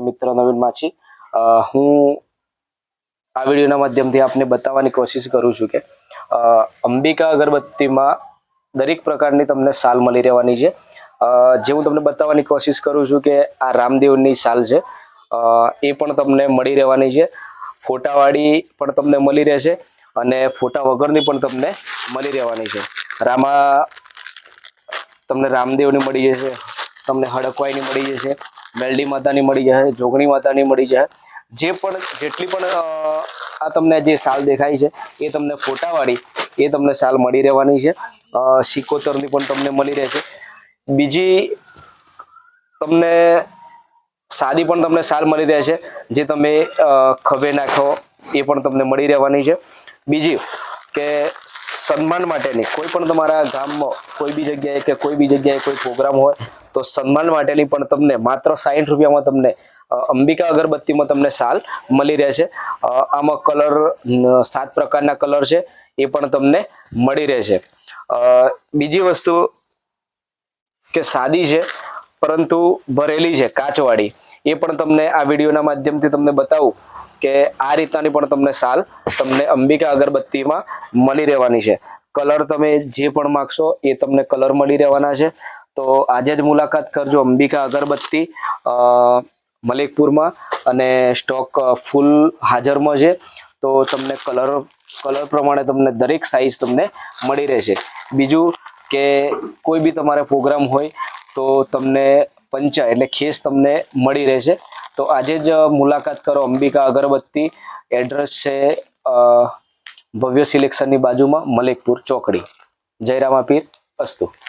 મિત્ર નવીન માછી. હું આ વિડીયોના માધ્યમથી આપને બતાવવાની કોશિશ કરું છું કે અંબિકા અગરબત્તીમાં દરેક પ્રકારની તમને સાલ મળી રહેવાની છે. જે હું તમને બતાવવાની કોશિશ કરું છું કે આ રામદેવની સાલ છે. એ પણ તમને મળી રહેવાની છે. ફોટાવાળી પણ તમને મળી રહેશે અને ફોટા વગરની પણ તમને મળી રહેવાની છે. રામા, તમને રામદેવની મળી જશે, તમને હડકવાઈની મળી જશે. મેલડી માતાની મળી જશે જોગણી માતાની મળી જશે જે પણ, જેટલી પણ આ તમને જે સાલ દેખાય છે, એ તમને ફોટાવાળી, એ તમને સાલ મળી રહેવાની છે. સિકોતરની પણ તમને મળી રહેશે. બીજી, તમને સાદી પણ તમને સાલ મળી રહેશે, જે તમે ખભે નાખો, એ પણ તમને મળી રહેવાની છે. બીજી, કે સન્માન માટેની, કોઈ પણ તમારા ગામમાં, કોઈ બી જગ્યાએ કે કોઈ બી જગ્યાએ કોઈ પ્રોગ્રામ હોય તો સન્માન માટેની પણ તમને માત્ર સાઠ રૂપિયામાં તમને અંબિકા અગરબત્તીમાં તમને સાલ મળી રહેશે. આમાં કલર સાત પ્રકારના કલર છે, એ પણ તમને મળી રહેશે. બીજી વસ્તુ કે સાદી છે, પરંતુ ભરેલી છે, કાચવાળી. એ પણ તમને આ વિડીયોના માધ્યમથી તમને બતાવું કે આ રીતનાની પણ તમને સાલ તમને અંબિકા અગરબત્તીમાં મળી રહેવાની છે. કલર તમે જે પણ માગશો એ તમને કલર મળી રહેવાના છે. તો આજે જ મુલાકાત કરજો અંબિકા અગરબત્તી મલિકપુરમાં અને સ્ટોક ફૂલ હાજરમાં છે. તો તમને કલર કલર પ્રમાણે તમને દરેક સાઈઝ તમને મળી રહેશે. બીજું કે કોઈ બી તમારે પ્રોગ્રામ હોય તો તમને પંચા એટલે ખેસ તમને મળી રહેશે. તો આજે જ મુલાકાત કરો અંબિકા અગરબત્તી. એડ્રેસ છે ભવ્ય સિલેક્શનની બાજુમાં મલિકપુર ચોકડી. જયરામા પીર અસ્તુ.